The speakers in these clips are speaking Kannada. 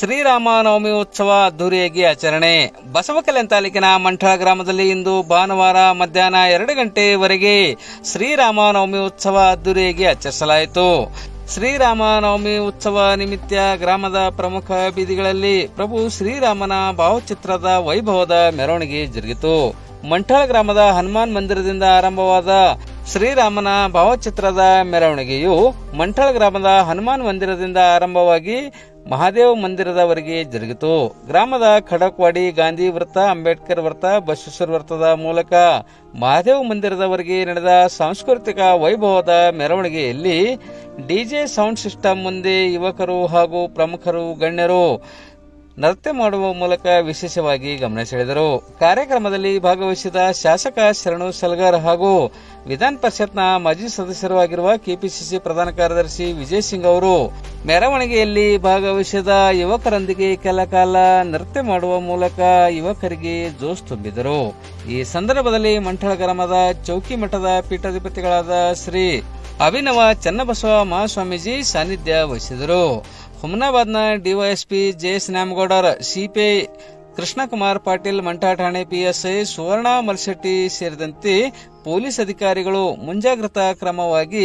ಶ್ರೀರಾಮನವಮಿ ಉತ್ಸವ ಅದ್ದೂರಿಯಾಗಿ ಆಚರಣೆ. ಬಸವಕಲ್ಯಾಣ ತಾಲೂಕಿನ ಮಂಠಳ ಗ್ರಾಮದಲ್ಲಿ ಇಂದು ಭಾನುವಾರ ಮಧ್ಯಾಹ್ನ ಎರಡು ಗಂಟೆವರೆಗೆ ಶ್ರೀರಾಮನವಮಿ ಉತ್ಸವ ಅದ್ದೂರಿಯಾಗಿ ಆಚರಿಸಲಾಯಿತು. ಶ್ರೀರಾಮನವಮಿ ಉತ್ಸವ ನಿಮಿತ್ತ ಗ್ರಾಮದ ಪ್ರಮುಖ ಬೀದಿಗಳಲ್ಲಿ ಪ್ರಭು ಶ್ರೀರಾಮನ ಭಾವಚಿತ್ರದ ವೈಭವದ ಮೆರವಣಿಗೆ ಜರುಗಿತು. ಮಂಠಳ ಗ್ರಾಮದ ಹನುಮಾನ್ ಮಂದಿರದಿಂದ ಆರಂಭವಾದ ಶ್ರೀರಾಮನ ಭಾವಚಿತ್ರದ ಮೆರವಣಿಗೆಯು ಮಂಠಳ ಗ್ರಾಮದ ಹನುಮಾನ್ ಮಂದಿರದಿಂದ ಆರಂಭವಾಗಿ ಮಹಾದೇವ ಮಂದಿರದವರೆಗೆ ಜರುಗಿತು. ಗ್ರಾಮದ ಖಡಕ್ವಾಡಿ, ಗಾಂಧಿ ವೃತ್ತ, ಅಂಬೇಡ್ಕರ್ ವೃತ್ತ, ಬಸವೇಶ್ವರ ವೃತ್ತದ ಮೂಲಕ ಮಹಾದೇವ ಮಂದಿರದವರೆಗೆ ನಡೆದ ಸಾಂಸ್ಕೃತಿಕ ವೈಭವದ ಮೆರವಣಿಗೆಯಲ್ಲಿ ಡಿಜೆ ಸೌಂಡ್ ಸಿಸ್ಟಮ್ ಮುಂದೆ ಯುವಕರು ಹಾಗೂ ಪ್ರಮುಖರು ಗಣ್ಯರು ನೃತ್ಯ ಮಾಡುವ ಮೂಲಕ ವಿಶೇಷವಾಗಿ ಗಮನ ಸೆಳೆದರು ಕಾರ್ಯಕ್ರಮದಲ್ಲಿ ಭಾಗವಹಿಸಿದ ಶಾಸಕ ಶರಣು ಸಲ್ಗಾರ್ ಹಾಗೂ ವಿಧಾನ ಪರಿಷತ್ನ ಮಾಜಿ ಸದಸ್ಯರಾಗಿರುವ ಕೆಪಿಸಿಸಿ ಪ್ರಧಾನ ಕಾರ್ಯದರ್ಶಿ ವಿಜಯ್ ಸಿಂಗ್ ಅವರು ಮೆರವಣಿಗೆಯಲ್ಲಿ ಭಾಗವಹಿಸಿದ ಯುವಕರೊಂದಿಗೆ ಕೆಲ ಕಾಲ ನೃತ್ಯ ಮಾಡುವ ಮೂಲಕ ಯುವಕರಿಗೆ ಜೋಶ್ ತುಂಬಿದರು. ಈ ಸಂದರ್ಭದಲ್ಲಿ ಮಂಠಳ ಗ್ರಾಮದ ಚೌಕಿ ಮಠದ ಪೀಠಾಧಿಪತಿಗಳಾದ ಶ್ರೀ ಅಭಿನವ ಚನ್ನಬಸವ ಮಹಾಸ್ವಾಮೀಜಿ ಸಾನ್ನಿಧ್ಯ ವಹಿಸಿದರು. ಹುಮನಾಬಾದ್ನ ಡಿವೈಎಸ್ಪಿ ಜೆಎಸ್ ನ್ಯಾಮಗೌಡರ ಸಿಪಿಐ ಕೃಷ್ಣಕುಮಾರ್ ಪಾಟೀಲ್ ಮಂಠಾ ಠಾಣೆ ಪಿಎಸ್ಐ ಸುವರ್ಣ ಮಲ್ಶೆಟ್ಟಿ ಸೇರಿದಂತೆ ಪೊಲೀಸ್ ಅಧಿಕಾರಿಗಳು ಮುಂಜಾಗ್ರತಾ ಕ್ರಮವಾಗಿ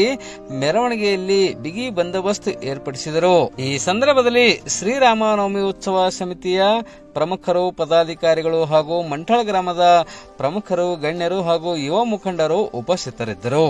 ಮೆರವಣಿಗೆಯಲ್ಲಿ ಬಿಗಿ ಬಂದೋಬಸ್ತ್ ಏರ್ಪಡಿಸಿದರು. ಈ ಸಂದರ್ಭದಲ್ಲಿ ಶ್ರೀರಾಮನವಮಿ ಉತ್ಸವ ಸಮಿತಿಯ ಪ್ರಮುಖರು, ಪದಾಧಿಕಾರಿಗಳು ಹಾಗೂ ಮಂಠಳ ಗ್ರಾಮದ ಪ್ರಮುಖರು, ಗಣ್ಯರು ಹಾಗೂ ಯುವ ಮುಖಂಡರು ಉಪಸ್ಥಿತರಿದ್ದರು.